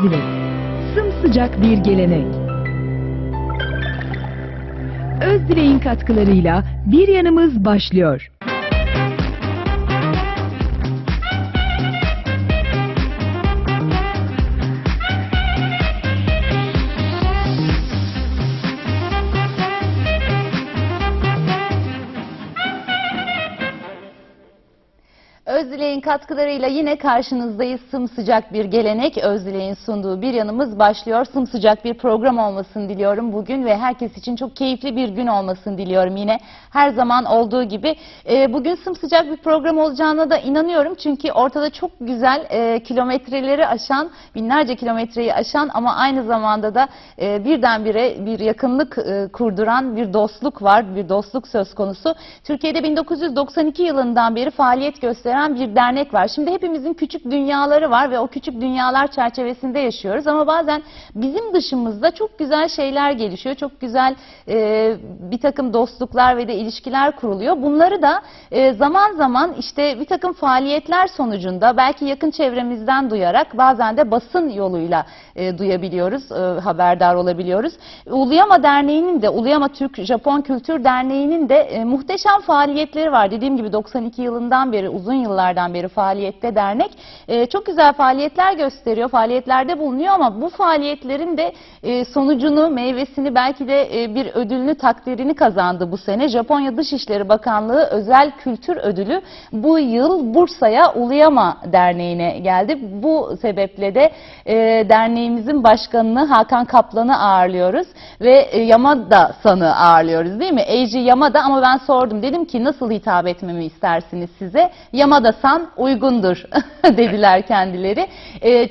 Özdilek. Sımsıcak bir gelenek. Özdilek'in katkılarıyla bir yanımız başlıyor. Özdilek'in katkılarıyla yine karşınızdayız. Sımsıcak bir gelenek. Özdilek'in sunduğu bir yanımız başlıyor. Sımsıcak bir program olmasını diliyorum bugün ve herkes için çok keyifli bir gün olmasını diliyorum yine. Her zaman olduğu gibi. Ee, bugün sımsıcak bir program olacağına da inanıyorum. Çünkü ortada çok güzel e, kilometreleri aşan, binlerce kilometreyi aşan ama aynı zamanda da e, birdenbire bir yakınlık e, kurduran bir dostluk var. Bir dostluk söz konusu. Türkiye'de 1992 yılından beri faaliyet gösteren bir dernek var. Şimdi hepimizin küçük dünyaları var ve o küçük dünyalar çerçevesinde yaşıyoruz ama bazen bizim dışımızda çok güzel şeyler gelişiyor. Çok güzel e, bir takım dostluklar ve de ilişkiler kuruluyor. Bunları da e, zaman zaman işte bir takım faaliyetler sonucunda belki yakın çevremizden duyarak bazen de basın yoluyla e, duyabiliyoruz, e, haberdar olabiliyoruz. Uluyama Derneği'nin de Uluyama Türk Japon Kültür Derneği'nin de e, muhteşem faaliyetleri var. Dediğim gibi 92 yılından beri uzun yıllardan beri faaliyette dernek. E, çok güzel faaliyetler gösteriyor, faaliyetlerde bulunuyor ama bu faaliyetlerin de e, sonucunu, meyvesini belki de e, bir ödülünü, takdirini kazandı bu sene. Japonya Dışişleri Bakanlığı Özel Kültür Ödülü bu yıl Bursa'ya Uluyama Derneği'ne geldi. Bu sebeple de e, derneğimizin başkanını Hakan Kaplan'ı ağırlıyoruz ve e, Yamada San'ı ağırlıyoruz değil mi? Eiji Yamada ama ben sordum dedim ki nasıl hitap etmemi istersiniz size? Yamada San uygundur dediler kendileri. E,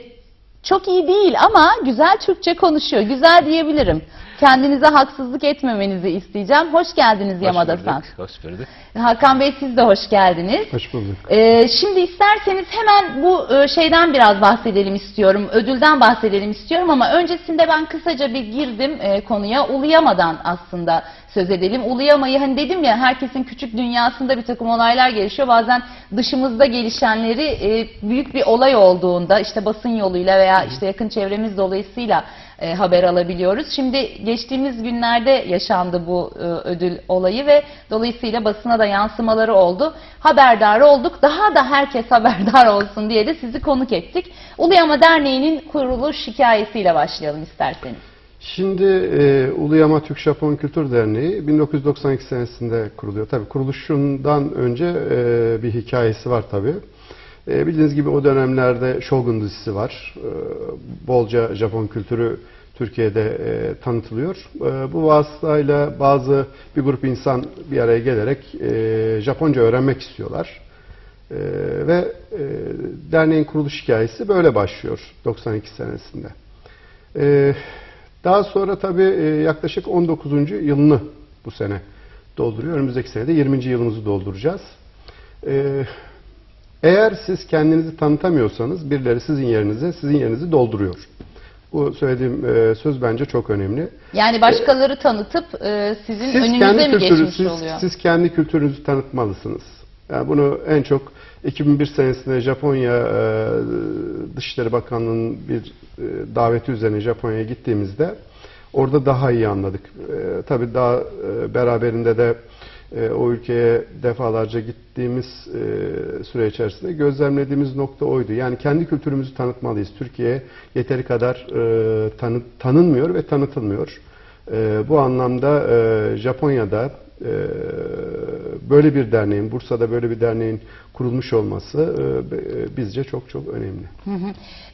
çok iyi değil ama güzel Türkçe konuşuyor. Güzel diyebilirim. Kendinize haksızlık etmemenizi isteyeceğim. Hoş geldiniz Yamada Hoş San. bulduk, Hoş bulduk. Hakan Bey siz de hoş geldiniz. Hoş bulduk. Ee, şimdi isterseniz hemen bu e, şeyden biraz bahsedelim istiyorum. Ödülden bahsedelim istiyorum ama öncesinde ben kısaca bir girdim e, konuya. Uluyama'dan aslında söz edelim. Uluyama'yı hani dedim ya herkesin küçük dünyasında bir takım olaylar gelişiyor. Bazen dışımızda gelişenleri e, büyük bir olay olduğunda işte basın yoluyla veya işte yakın çevremiz dolayısıyla e, haber alabiliyoruz. Şimdi geçtiğimiz günlerde yaşandı bu e, ödül olayı ve dolayısıyla basına da yansımaları oldu. Haberdar olduk. Daha da herkes haberdar olsun diye de sizi konuk ettik. Uluyama Derneği'nin kuruluş hikayesiyle başlayalım isterseniz. Şimdi e, Uluyama Türk Japon Kültür Derneği 1992 senesinde kuruluyor. Tabii kuruluşundan önce e, bir hikayesi var tabii. E, bildiğiniz gibi o dönemlerde Shogun dizisi var. E, bolca Japon kültürü Türkiye'de e, tanıtılıyor. E, bu vasıtayla bazı bir grup insan bir araya gelerek e, Japonca öğrenmek istiyorlar. E, ve e, derneğin kuruluş hikayesi böyle başlıyor 92 senesinde. E, daha sonra tabii e, yaklaşık 19. yılını bu sene dolduruyor. Önümüzdeki sene de 20. yılımızı dolduracağız. E, eğer siz kendinizi tanıtamıyorsanız birileri sizin yerinize sizin yerinizi dolduruyor. Bu söylediğim e, söz bence çok önemli. Yani başkaları tanıtıp e, sizin Siz önünüze mi kültürü, geçmiş siz, oluyor? siz kendi kültürünüzü tanıtmalısınız. Yani bunu en çok 2001 senesinde Japonya e, Dışişleri Bakanlığı'nın bir e, daveti üzerine Japonya'ya gittiğimizde orada daha iyi anladık. E, tabii daha e, beraberinde de e, o ülkeye defalarca gittiğimiz e, süre içerisinde gözlemlediğimiz nokta oydu. Yani kendi kültürümüzü tanıtmalıyız. Türkiye yeteri kadar e, tanı, tanınmıyor ve tanıtılmıyor. E, bu anlamda e, Japonya'da e, böyle bir derneğin, Bursa'da böyle bir derneğin kurulmuş olması e, e, bizce çok çok önemli.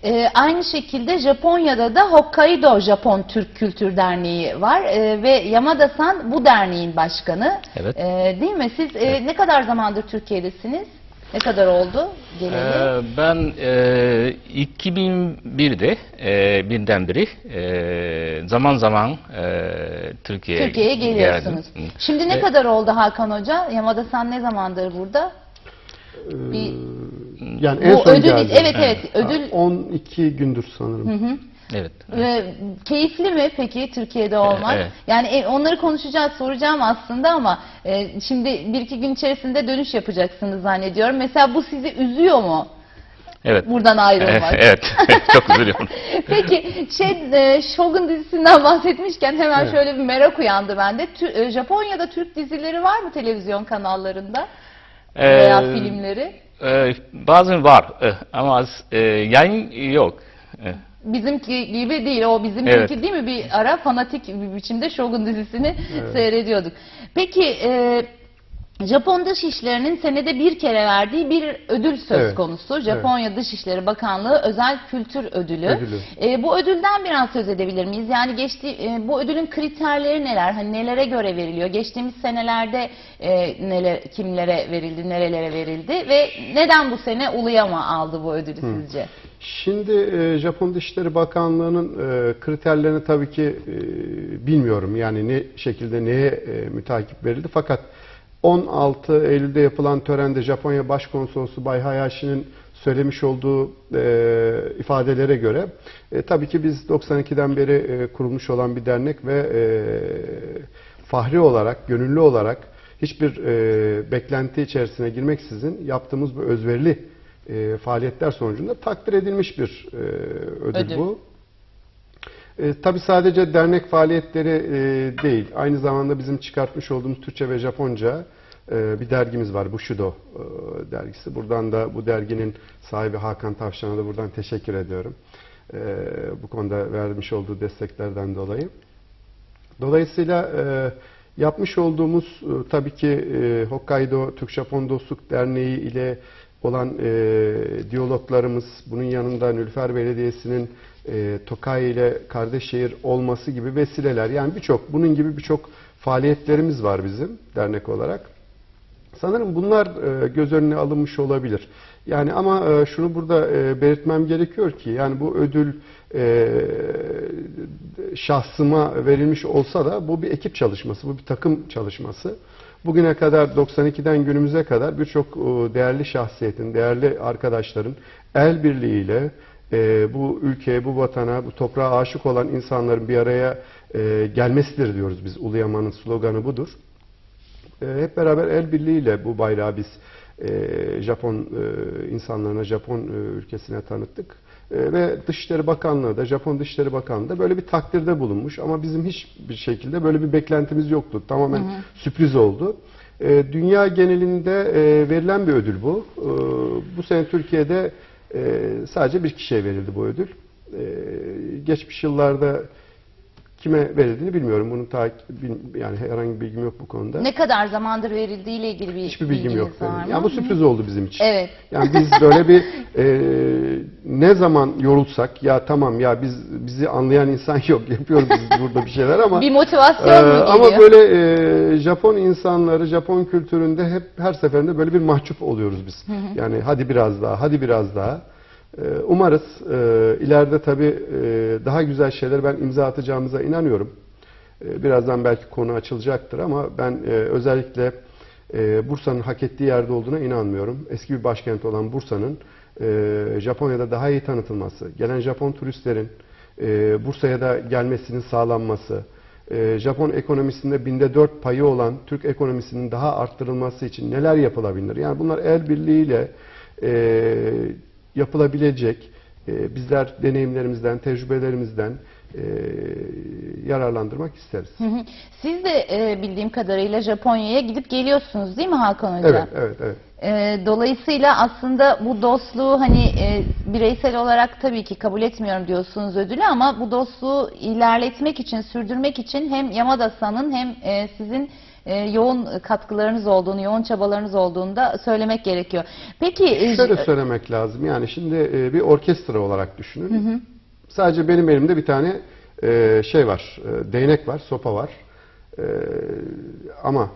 Ee, aynı şekilde Japonya'da da Hokkaido Japon Türk Kültür Derneği var Ee, ve Yamada-san bu derneğin başkanı. Evet. Ee, değil mi? Siz e, ne kadar zamandır Türkiye'desiniz? Ne kadar oldu geleli? Ee, ben e, 2001'de e, birden beri e, zaman zaman e, Türkiye'ye Türkiye'ye geliyorsunuz. geldim. Şimdi ne Ve- kadar oldu Hakan Hoca? Yamada-san ne zamandır burada? Bir, Yani en bu son ödül, geldi. evet evet ödül 12 gündür sanırım. Evet. Ee, keyifli mi peki Türkiye'de olmak? evet. Yani e, onları konuşacağız, soracağım aslında ama e, şimdi bir iki gün içerisinde dönüş yapacaksınız zannediyorum. Mesela bu sizi üzüyor mu? Evet. Buradan ayrılmak. evet. Çok üzülüyorum. Peki şey e, Shogun dizisinden bahsetmişken hemen Evet. şöyle bir merak uyandı bende. Tü- e, Japonya'da Türk dizileri var mı televizyon kanallarında veya Ee, filmleri? e, bazen var e, ama e, yayın yok. E, Bizimki gibi değil. O bizimki Evet. değil mi? Bir ara fanatik bir biçimde Shogun dizisini seyrediyorduk. Peki e, Japon Dışişleri'nin senede bir kere verdiği bir ödül söz Evet. konusu. Japonya Dışişleri Bakanlığı Özel Kültür Ödülü. Ödülü. E, bu ödülden biraz söz edebilir miyiz? Yani geçti e, bu ödülün kriterleri neler? Hani nelere göre veriliyor? Geçtiğimiz senelerde e, neler kimlere verildi, nerelere verildi ve neden bu sene Uluyama aldı bu ödülü sizce? Şimdi e, Japon Dışişleri Bakanlığı'nın e, kriterlerini tabii ki e, bilmiyorum. Yani ne şekilde neye e, mütakip verildi. Fakat 16 Eylül'de yapılan törende Japonya Başkonsolosu Bay Hayashi'nin söylemiş olduğu e, ifadelere göre e, tabii ki biz 92'den beri e, kurulmuş olan bir dernek ve e, fahri olarak, gönüllü olarak hiçbir e, beklenti içerisine girmeksizin yaptığımız bu özverili e, faaliyetler sonucunda takdir edilmiş bir e, ödül, Ödül. bu. E, tabii sadece dernek faaliyetleri e, değil, aynı zamanda bizim çıkartmış olduğumuz Türkçe ve Japonca e, bir dergimiz var, Bushido e, dergisi. Buradan da bu derginin sahibi Hakan Tavşan'a da buradan teşekkür ediyorum. E, bu konuda vermiş olduğu desteklerden dolayı. Dolayısıyla e, yapmış olduğumuz e, tabii ki e, Hokkaido Türk-Japon Dostluk Derneği ile olan e, diyaloglarımız, bunun yanında Nülfer Belediyesi'nin e, Tokai ile kardeş şehir olması gibi vesileler. Yani birçok, bunun gibi birçok faaliyetlerimiz var bizim dernek olarak. Sanırım bunlar e, göz önüne alınmış olabilir. Yani ama e, şunu burada e, belirtmem gerekiyor ki yani bu ödül şahsıma verilmiş olsa da bu bir ekip çalışması, bu bir takım çalışması. Bugüne kadar 92'den günümüze kadar birçok değerli şahsiyetin, değerli arkadaşların el birliğiyle e, bu ülkeye, bu vatana, bu toprağa aşık olan insanların bir araya e, gelmesidir diyoruz biz. Uluyama'nın sloganı budur. E, hep beraber el birliğiyle bu bayrağı biz e, Japon e, insanlarına, Japon e, ülkesine tanıttık. E, ve Dışişleri Bakanlığı da, Japon Dışişleri Bakanlığı da böyle bir takdirde bulunmuş. Ama bizim hiçbir şekilde böyle bir beklentimiz yoktu. Tamamen sürpriz oldu. E, dünya genelinde e, verilen bir ödül bu. E, bu sene Türkiye'de sadece bir kişiye verildi bu ödül. E, geçmiş yıllarda kime verildiğini bilmiyorum. Bunun takip yani herhangi bir bilgim yok bu konuda. Ne kadar zamandır verildiğiyle ilgili bir Hiçbir bilgim yok benim. mı? Yani bu sürpriz oldu bizim için. Evet. Yani biz böyle bir e, ne zaman yorulsak ya tamam ya biz bizi anlayan insan yok yapıyoruz biz burada bir şeyler ama Bir motivasyon e, mu geliyor? ama böyle e, Japon insanları Japon kültüründe hep her seferinde böyle bir mahcup oluyoruz biz. Yani hadi biraz daha hadi biraz daha. E, Umarız e, ileride tabii e, daha güzel şeyler ben imza atacağımıza inanıyorum. E, Birazdan belki konu açılacaktır ama ben e, özellikle Bursa'nın hak ettiği yerde olduğuna inanmıyorum. Eski bir başkent olan Bursa'nın Japonya'da daha iyi tanıtılması, gelen Japon turistlerin Bursa'ya da gelmesinin sağlanması, Japon ekonomisinde binde dört payı olan Türk ekonomisinin daha arttırılması için neler yapılabilir? Yani bunlar el birliğiyle yapılabilecek, e, bizler deneyimlerimizden, tecrübelerimizden e, yararlandırmak isteriz. Hı hı. Siz de e, bildiğim kadarıyla Japonya'ya gidip geliyorsunuz değil mi Hakan Hoca? Evet, evet, evet. E, dolayısıyla aslında bu dostluğu hani e, bireysel olarak tabii ki kabul etmiyorum diyorsunuz ödülü ama bu dostluğu ilerletmek için, sürdürmek için hem Yamada-san'ın hem e, sizin e, yoğun katkılarınız olduğunu, yoğun çabalarınız olduğunu da söylemek gerekiyor. Peki e, Şöyle söylemek lazım. Yani şimdi e, bir orkestra olarak düşünün. Sadece benim elimde bir tane e, şey var, e, değnek var, sopa var. E, ama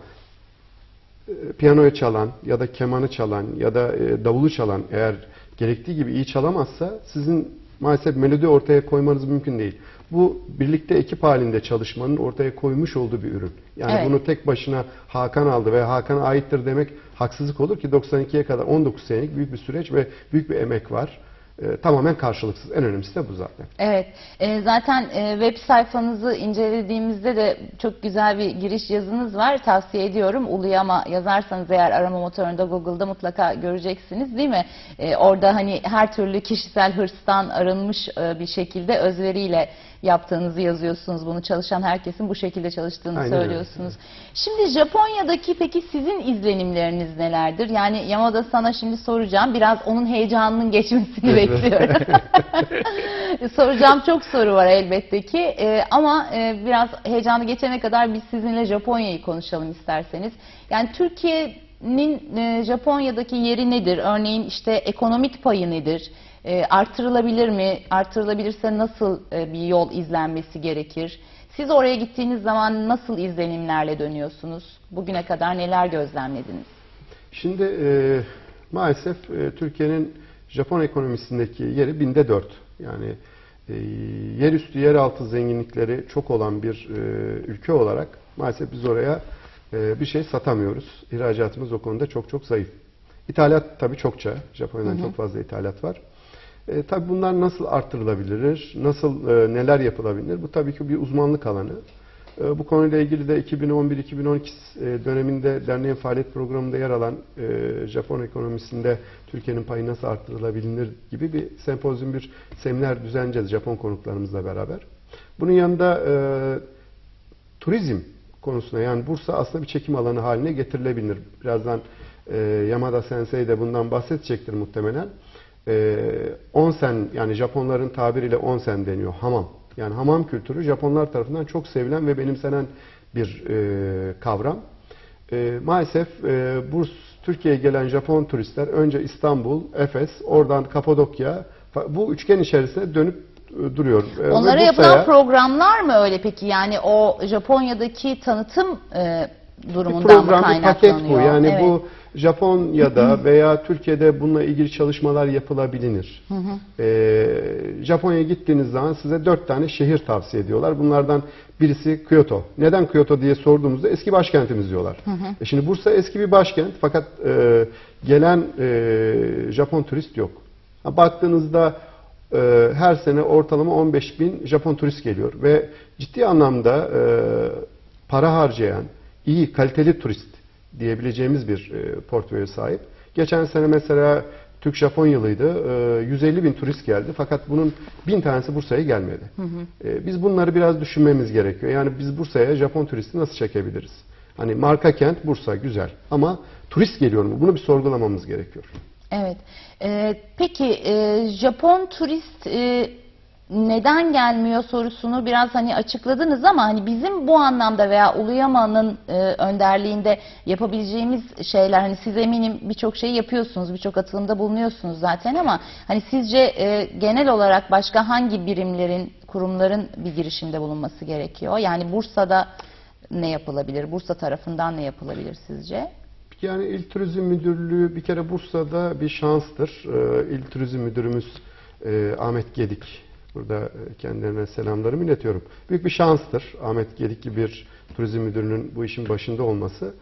e, piyanoyu çalan ya da kemanı çalan ya da e, davulu çalan eğer gerektiği gibi iyi çalamazsa sizin maalesef melodi ortaya koymanız mümkün değil. Bu birlikte ekip halinde çalışmanın ortaya koymuş olduğu bir ürün. Yani Evet. bunu tek başına Hakan aldı ve Hakan'a aittir demek haksızlık olur ki 92'ye kadar 19 senelik büyük bir süreç ve büyük bir emek var. E, tamamen karşılıksız. En önemlisi de bu zaten. Evet, e, zaten e, web sayfanızı incelediğimizde de çok güzel bir giriş yazınız var. Tavsiye ediyorum. Uluyama yazarsanız eğer arama motorunda Google'da mutlaka göreceksiniz değil mi? E, orada hani her türlü kişisel hırstan arınmış e, bir şekilde özveriyle yaptığınızı yazıyorsunuz. Bunu çalışan herkesin bu şekilde çalıştığını Aynen öyle, söylüyorsunuz. Şimdi Japonya'daki peki sizin izlenimleriniz nelerdir? Yani Yamada sana şimdi soracağım. Biraz onun heyecanının geçmesini Evet. bekliyorum. Soracağım çok soru var elbette ki Ee, ama e, biraz heyecanı geçene kadar biz sizinle Japonya'yı konuşalım isterseniz. Yani Türkiye'nin e, Japonya'daki yeri nedir? Örneğin işte ekonomik payı nedir? E, artırılabilir mi? Artırılabilirse nasıl e, bir yol izlenmesi gerekir? Siz oraya gittiğiniz zaman nasıl izlenimlerle dönüyorsunuz? Bugüne kadar neler gözlemlediniz? Şimdi e, maalesef e, Türkiye'nin Japon ekonomisindeki yeri binde dört. Yani e, yerüstü yeraltı zenginlikleri çok olan bir e, ülke olarak maalesef biz oraya e, bir şey satamıyoruz. İhracatımız o konuda çok çok zayıf. İthalat tabii çokça. Japonya'dan çok fazla ithalat var. E, tabii bunlar nasıl arttırılabilir, nasıl e, neler yapılabilir? Bu tabii ki bir uzmanlık alanı. E, bu konuyla ilgili de 2011-2012 e, döneminde derneğin faaliyet programında yer alan e, Japon ekonomisinde Türkiye'nin payı nasıl arttırılabilir gibi bir sempozyum, bir seminer düzenleyeceğiz Japon konuklarımızla beraber. Bunun yanında e, turizm konusuna yani Bursa aslında bir çekim alanı haline getirilebilir. Birazdan e, Yamada Sensei de bundan bahsedecektir muhtemelen. E, onsen yani Japonların tabiriyle onsen deniyor hamam. Yani hamam kültürü Japonlar tarafından çok sevilen ve benimsenen bir e, kavram. E, maalesef e, Burs Türkiye'ye gelen Japon turistler önce İstanbul, Efes, oradan Kapadokya bu üçgen içerisinde dönüp e, duruyor. E, ve Onlara Bursa'ya- yapılan programlar mı öyle peki? Yani o Japonya'daki tanıtım e, bir durumundan mı program, bir paket kaynaklanıyor? bu. Yani Evet. bu Japonya'da veya Türkiye'de bununla ilgili çalışmalar yapılabilir. Ee, Japonya'ya gittiğiniz zaman size dört tane şehir tavsiye ediyorlar. Bunlardan birisi Kyoto. Neden Kyoto diye sorduğumuzda eski başkentimiz diyorlar. E şimdi Bursa eski bir başkent fakat e, gelen e, Japon turist yok. Ha, baktığınızda e, her sene ortalama 15 bin Japon turist geliyor ve ciddi anlamda e, para harcayan, iyi, kaliteli turist diyebileceğimiz bir e, portföye sahip. Geçen sene mesela Türk-Japon yılıydı. E, 150 bin turist geldi fakat bunun bin tanesi Bursa'ya gelmedi. E, biz bunları biraz düşünmemiz gerekiyor. Yani biz Bursa'ya Japon turisti nasıl çekebiliriz? Hani marka kent Bursa güzel ama turist geliyor mu? Bunu bir sorgulamamız gerekiyor. Evet. Ee, peki e, Japon turist e, neden gelmiyor sorusunu biraz hani açıkladınız ama hani bizim bu anlamda veya Uluyama'nın e, önderliğinde yapabileceğimiz şeyler hani siz eminim birçok şeyi yapıyorsunuz, birçok atılımda bulunuyorsunuz zaten ama hani sizce e, genel olarak başka hangi birimlerin, kurumların bir girişimde bulunması gerekiyor? Yani Bursa'da ne yapılabilir? Bursa tarafından ne yapılabilir sizce? Yani İl Turizm Müdürlüğü bir kere Bursa'da bir şanstır. Ee, İl Turizm Müdürümüz e, Ahmet Gedik. Burada e, kendilerine selamlarımı iletiyorum. Büyük bir şanstır Ahmet gibi bir turizm müdürünün bu işin başında olması.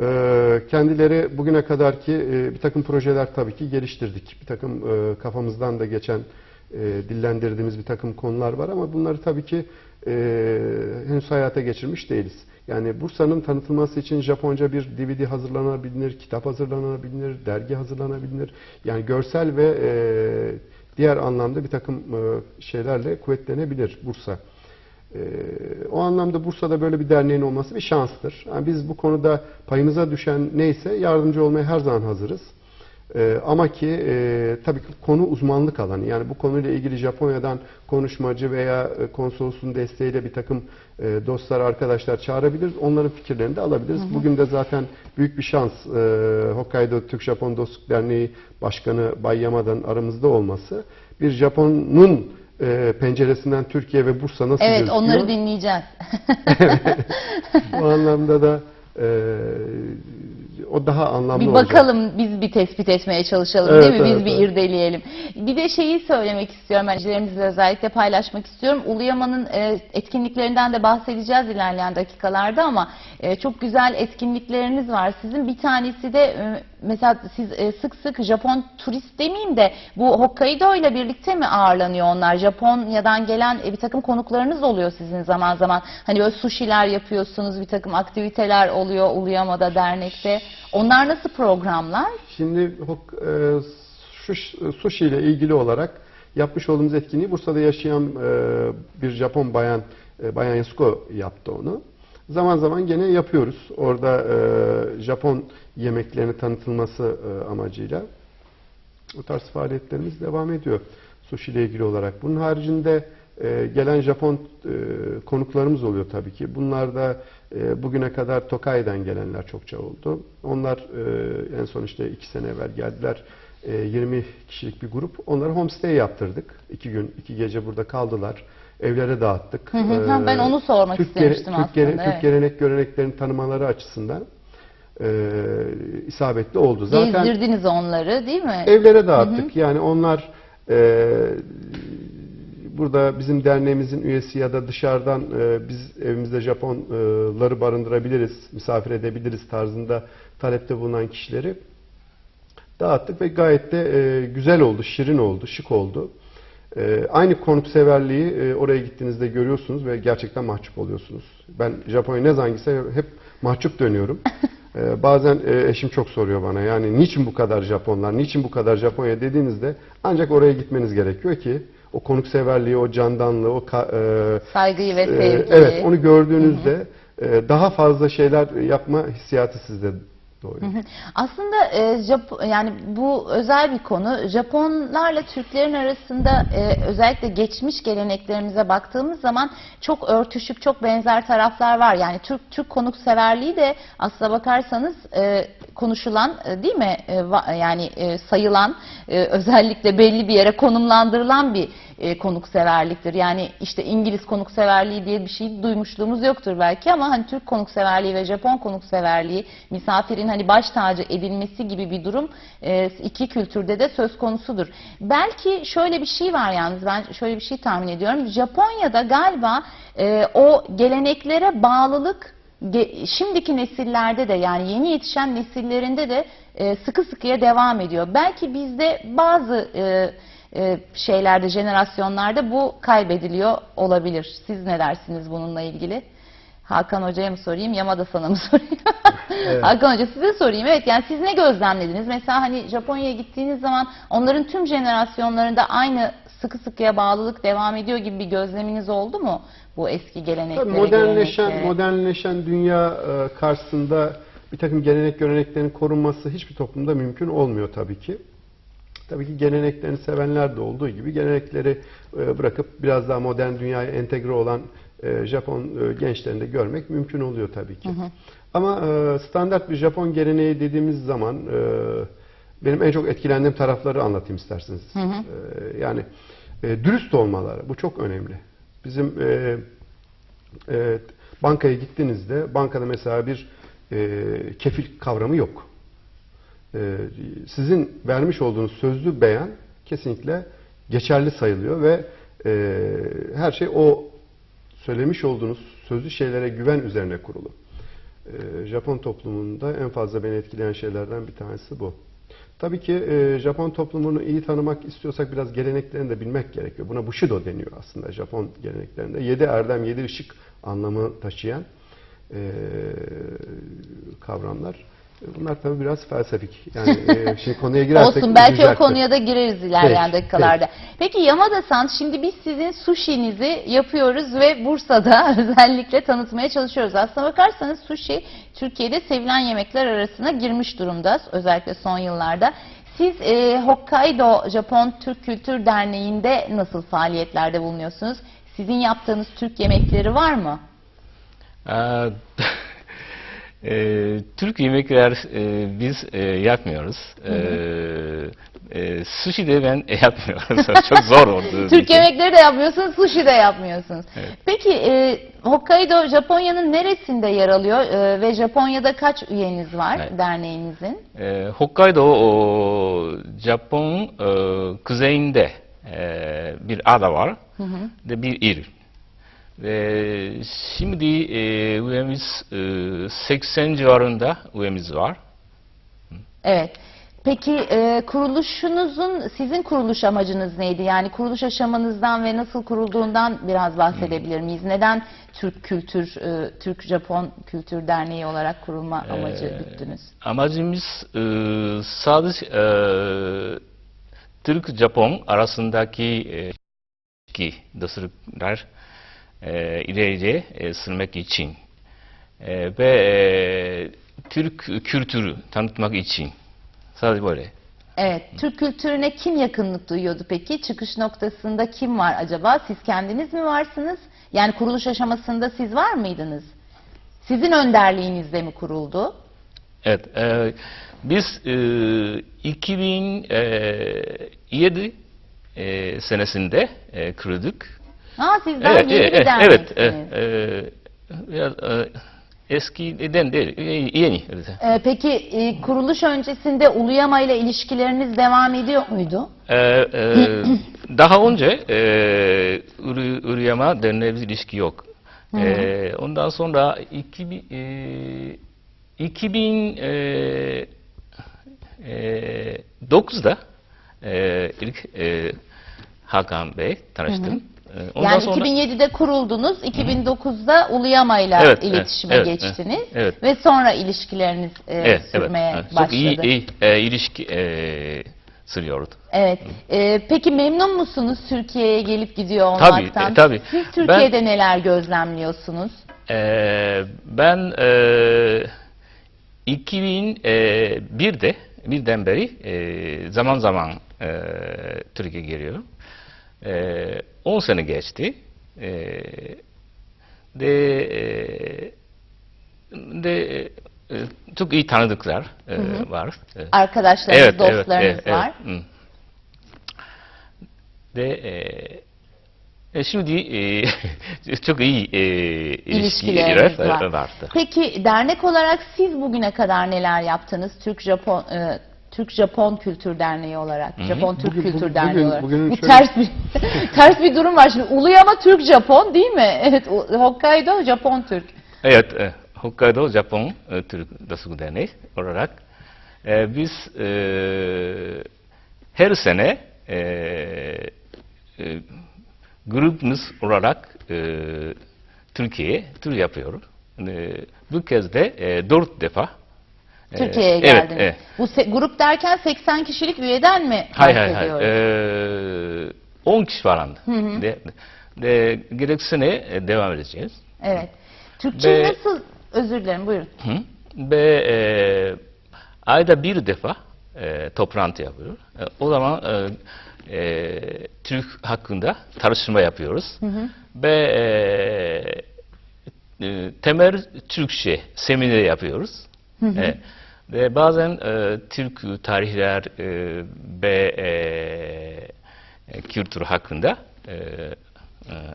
Ee, Kendileri bugüne kadar ki e, bir takım projeler tabii ki geliştirdik. Bir takım e, kafamızdan da geçen dillendirdiğimiz bir takım konular var ama bunları tabii ki henüz hayata geçirmiş değiliz. Yani Bursa'nın tanıtılması için Japonca bir DVD hazırlanabilir, kitap hazırlanabilir, dergi hazırlanabilir. Yani görsel ve diğer anlamda bir takım e, şeylerle kuvvetlenebilir Bursa. E, o anlamda Bursa'da böyle bir derneğin olması bir şanstır. Yani biz bu konuda payımıza düşen neyse yardımcı olmaya her zaman hazırız. Ee, ama ki e, tabii ki konu uzmanlık alanı. Yani bu konuyla ilgili Japonya'dan konuşmacı veya e, konsolosun desteğiyle bir takım e, dostlar, arkadaşlar çağırabiliriz. Onların fikirlerini de alabiliriz. Bugün de zaten büyük bir şans e, Hokkaido Türk-Japon Dostluk Derneği Başkanı Bay Yamada'nın aramızda olması. Bir Japon'un e, penceresinden Türkiye ve Bursa nasıl Evet, gözüküyor? onları dinleyeceğiz. Bu anlamda da e, o daha anlamlı Bir olacak. bakalım biz bir tespit etmeye çalışalım Evet, değil mi? Biz evet, bir evet. irdeleyelim. Bir de şeyi söylemek istiyorum. Öğrencilerimizle özellikle paylaşmak istiyorum. Uluyama'nın e, etkinliklerinden de bahsedeceğiz ilerleyen dakikalarda ama e, çok güzel etkinlikleriniz var. Sizin bir tanesi de e, mesela siz e, sık sık Japon turist demeyeyim de bu Hokkaido ile birlikte mi ağırlanıyor onlar? Japonya'dan gelen e, bir takım konuklarınız oluyor sizin zaman zaman. Hani böyle sushi'ler yapıyorsunuz, bir takım aktiviteler oluyor Uluyama'da dernekte. Onlar nasıl programlar? Şimdi e, suş- sushi ile ilgili olarak yapmış olduğumuz etkinliği Bursa'da yaşayan e, bir Japon bayan e, Bayan Yasuko yaptı onu. Zaman zaman gene yapıyoruz. Orada e, Japon yemeklerini tanıtılması e, amacıyla o tarz faaliyetlerimiz devam ediyor sushi ile ilgili olarak. Bunun haricinde e, gelen Japon e, konuklarımız oluyor tabii ki. Bunlar da e, bugüne kadar Tokai'den gelenler çokça oldu. Onlar e, en son işte iki sene evvel geldiler. E, 20 kişilik bir grup. Onlara homestay yaptırdık. İki gün, iki gece burada kaldılar. Evlere dağıttık. Hı hı, ha, ben onu sormak Türk istemiştim Türk aslında, Türk evet. gelenek göreneklerini tanımaları açısından e, isabetli oldu. Zaten Gezdirdiniz onları değil mi? Evlere dağıttık. Yani onlar e, burada bizim derneğimizin üyesi ya da dışarıdan e, biz evimizde Japonları barındırabiliriz, misafir edebiliriz tarzında talepte bulunan kişileri dağıttık ve gayet de e, güzel oldu, şirin oldu, şık oldu. E, aynı konukseverliği e, oraya gittiğinizde görüyorsunuz ve gerçekten mahcup oluyorsunuz. Ben Japonya ne zaman gitsem hep mahcup dönüyorum. E, bazen e, eşim çok soruyor bana yani niçin bu kadar Japonlar, niçin bu kadar Japonya dediğinizde ancak oraya gitmeniz gerekiyor ki o konukseverliği, o candanlığı, o ka- e, Saygıyı ve ee, sevgiyi. Evet, onu gördüğünüzde e, daha fazla şeyler yapma hissiyatı sizde doğuyor. Aslında e, Jap- yani bu özel bir konu. Japonlarla Türklerin arasında e, özellikle geçmiş geleneklerimize baktığımız zaman çok örtüşük, çok benzer taraflar var. Yani Türk Türk konukseverliği de aslına bakarsanız e, konuşulan e, değil mi? E, yani e, sayılan özellikle belli bir yere konumlandırılan bir konukseverliktir. Yani işte İngiliz konukseverliği diye bir şey duymuşluğumuz yoktur belki ama hani Türk konukseverliği ve Japon konukseverliği misafirin hani baş tacı edilmesi gibi bir durum iki kültürde de söz konusudur. Belki şöyle bir şey var yalnız ben şöyle bir şey tahmin ediyorum. Japonya'da galiba o geleneklere bağlılık şimdiki nesillerde de yani yeni yetişen nesillerinde de e, sıkı sıkıya devam ediyor. Belki bizde bazı e, e, şeylerde, jenerasyonlarda bu kaybediliyor olabilir. Siz ne dersiniz bununla ilgili? Hakan Hoca'ya mı sorayım, Yamada sana mı sorayım? Hakan Hoca size sorayım. Evet yani siz ne gözlemlediniz? Mesela hani Japonya'ya gittiğiniz zaman onların tüm jenerasyonlarında aynı sıkı sıkıya bağlılık devam ediyor gibi bir gözleminiz oldu mu? Bu eski geleneklere, Tabii modernleşen, geleneklere? modernleşen dünya e, karşısında bir takım gelenek göreneklerin korunması hiçbir toplumda mümkün olmuyor tabii ki. Tabii ki geleneklerini sevenler de olduğu gibi gelenekleri e, bırakıp biraz daha modern dünyaya entegre olan e, Japon gençlerini de görmek mümkün oluyor tabii ki. Ama e, standart bir Japon geleneği dediğimiz zaman benim en çok etkilendiğim tarafları anlatayım isterseniz. E, yani e, dürüst olmaları bu çok önemli. Bizim e, e, bankaya gittiğinizde bankada mesela bir e, kefil kavramı yok. E, sizin vermiş olduğunuz sözlü beyan kesinlikle geçerli sayılıyor ve e, her şey o söylemiş olduğunuz sözlü şeylere güven üzerine kurulu. E, Japon toplumunda en fazla beni etkileyen şeylerden bir tanesi bu. Tabii ki e, Japon toplumunu iyi tanımak istiyorsak biraz geleneklerini de bilmek gerekiyor. Buna Bushido deniyor aslında Japon geleneklerinde. Yedi erdem, yedi ışık anlamı taşıyan e, kavramlar. Bunlar tabii biraz felsefik. Yani e, şimdi konuya girersek Olsun belki o uzayacaktır. konuya da gireriz ilerleyen Peki, dakikalarda. Peki Yamada-san şimdi biz sizin sushinizi yapıyoruz ve Bursa'da özellikle tanıtmaya çalışıyoruz. Aslına bakarsanız sushi Türkiye'de sevilen yemekler arasına girmiş durumda özellikle son yıllarda. Siz e, Hokkaido Japon Türk Kültür Derneği'nde nasıl faaliyetlerde bulunuyorsunuz? Sizin yaptığınız Türk yemekleri var mı? E, Türk yemekler e, biz e, yapmıyoruz. E, e, sushi de ben yapmıyorum. Çok zor oldu. Türk yemekleri de yapmıyorsunuz, sushi de yapmıyorsunuz. Evet. Peki e, Hokkaido Japonya'nın neresinde yer alıyor E, ve Japonya'da kaç üyeniz var Evet. derneğinizin? E, Hokkaido o, Japon e, kuzeyinde e, bir ada var ve bir il. Ve şimdi e, üyemiz e, 80 civarında üyemiz var. Evet. Peki e, kuruluşunuzun, sizin kuruluş amacınız neydi? Yani kuruluş aşamanızdan ve nasıl kurulduğundan biraz bahsedebilir miyiz? Neden Türk Kültür, e, Türk-Japon Kültür Derneği olarak kurulma amacı Ee, güttünüz? Amacımız e, sadece e, Türk-Japon arasındaki e, dostluklar e, ileriye e, sürmek için e, ve e, Türk kültürü tanıtmak için sadece böyle. Evet, Türk kültürüne kim yakınlık duyuyordu peki? Çıkış noktasında kim var acaba? Siz kendiniz mi varsınız? Yani kuruluş aşamasında siz var mıydınız? Sizin önderliğinizde mi kuruldu? Evet, e, biz e, 2007 e, senesinde e, kurduk. Ha sizden Evet, yeni e, bir e, derneksiniz. evet, e, e, e, eskiden değil, e, yeni. Ee, peki e, kuruluş öncesinde Uluyama ile ilişkileriniz devam ediyor muydu? E, e, daha önce e, Uruyama Derneği'yle ilişki yok. E, ondan sonra 2000, e, 2000 e, 9'da ilk e, Hakan Bey tanıştım. E, ondan yani sonra- 2007'de kuruldunuz, 2009'da Uluyama ile Evet, evet, iletişime evet, geçtiniz evet, evet. ve sonra ilişkileriniz e, Evet, evet, sürmeye evet. başladı. Çok iyi, iyi e, ilişki e, sürüyordu. Evet. Ee, peki memnun musunuz Türkiye'ye gelip gidiyor Tabii, olmaktan? e, tabii. Siz Türkiye'de neler gözlemliyorsunuz? Ee, ben e, 2001'de birden beri e, zaman zaman e, Türkiye'ye geliyorum. E, 10 sene geçti. E, de e, de e, çok iyi tanıdıklar e, var. E, Arkadaşlarınız, dostlarınız var. Hı. Ve e, e, şimdi e, çok iyi e, ilişkiler var. vardı. Peki dernek olarak siz bugüne kadar neler yaptınız? Türk Japon e, Türk Japon Kültür Derneği olarak, Japon Türk Bugün- Kültür bugün- Derneği olarak. bugünün Bu şöyle- ters bir ters bir durum var şimdi. Uluyama Türk Japon değil mi? Evet, Hokkaido Japon Türk. Evet, e, Hokkaido Japon e, Türk Dostluk Derneği olarak e, biz e, her sene e, e, grubumuz olarak e, Türkiye'ye tur yapıyoruz. E, bu kez de e, dört defa Türkiye'ye evet, geldiniz. evet. Bu se- grup derken 80 kişilik üyeden mi Hayır hayır hayır. Ee, 10 kişi falandı. De, de, gerekli sene e, devam edeceğiz. Evet. Türkçeyi Ve- nasıl özür dilerim buyurun. Hı? Ve e, ayda bir defa e, toplantı yapıyoruz. E, o zaman e, e, Türk hakkında tartışma yapıyoruz. Ve e, e, temel Türkçe seminer yapıyoruz. E, ve bazen e, Türk tarihler e, ve e, e, kültür hakkında e, e,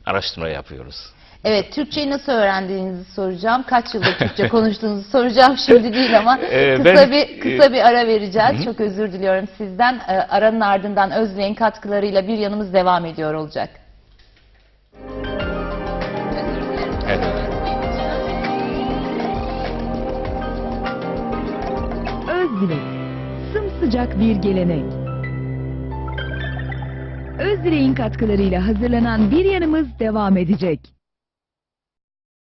araştırma yapıyoruz. Evet, Türkçeyi nasıl öğrendiğinizi soracağım. Kaç yıldır Türkçe konuştuğunuzu soracağım şimdi değil ama Ee, kısa ben- bir kısa bir ara vereceğiz. Çok özür diliyorum sizden. Aranın ardından Özley'in katkılarıyla bir yanımız devam ediyor olacak. Evet. Özdilek. Sımsıcak bir gelenek. Özdilek'in katkılarıyla hazırlanan bir yanımız devam edecek.